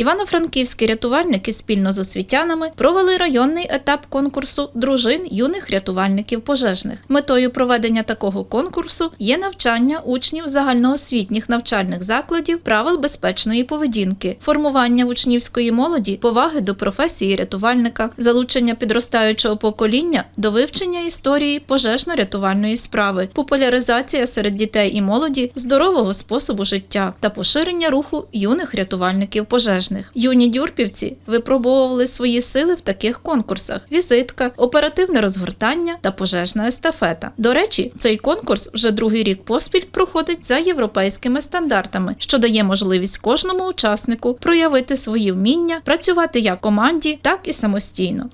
Івано-франківські рятувальники спільно з освітянами провели районний етап конкурсу дружин юних рятувальників пожежних. Метою проведення такого конкурсу є навчання учнів загальноосвітніх навчальних закладів правил безпечної поведінки, формування учнівської молоді, поваги до професії рятувальника, залучення підростаючого покоління до вивчення історії пожежно-рятувальної справи, популяризація серед дітей і молоді здорового способу життя та поширення руху юних рятувальників пожежних. Юні дюрпівці випробовували свої сили в таких конкурсах: візитка, оперативне розгортання та пожежна естафета. До речі, цей конкурс вже другий рік поспіль проходить за європейськими стандартами, що дає можливість кожному учаснику проявити свої вміння, працювати як команді, так і самостійно.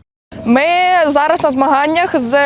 Ми зараз на змаганнях з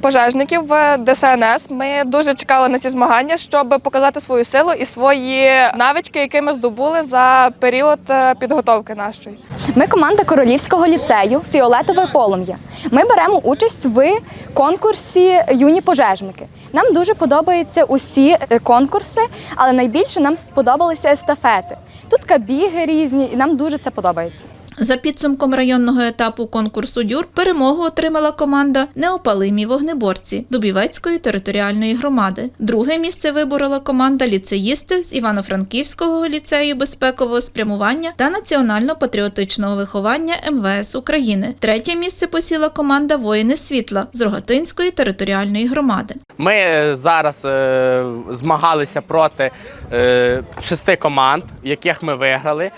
пожежників в ДСНС. Ми дуже чекали на ці змагання, щоб показати свою силу і свої навички, які ми здобули за період е, підготовки нашої. Ми команда Королівського ліцею Фіолетове полум'я. Ми беремо участь в конкурсі Юні пожежники. Нам дуже подобаються усі е, конкурси, але найбільше нам сподобалися естафети. Тут кабіги різні, і нам дуже це подобається. За підсумком районного етапу конкурсу дюр перемогу отримала команда Неопалимі вогнеборці Дубівецької територіальної громади. Друге місце виборола команда ліцеїсти з Івано-Франківського ліцею безпекового спрямування та національно-патріотичного виховання МВС України. Третє місце посіла команда Воїни світла з Рогатинської територіальної громади. Ми е, зараз е, змагалися проти е, шести команд, яких ми виграли.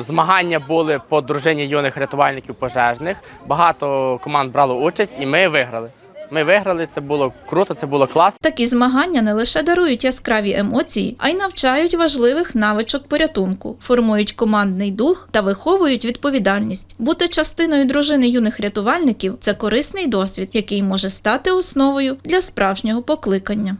Змагання були по дружині юних рятувальників пожежних. Багато команд брало участь, і ми виграли. Ми виграли, це було круто, це було класно. Такі змагання не лише дарують яскраві емоції, а й навчають важливих навичок порятунку, формують командний дух та виховують відповідальність. Бути частиною дружини юних рятувальників це корисний досвід, який може стати основою для справжнього покликання.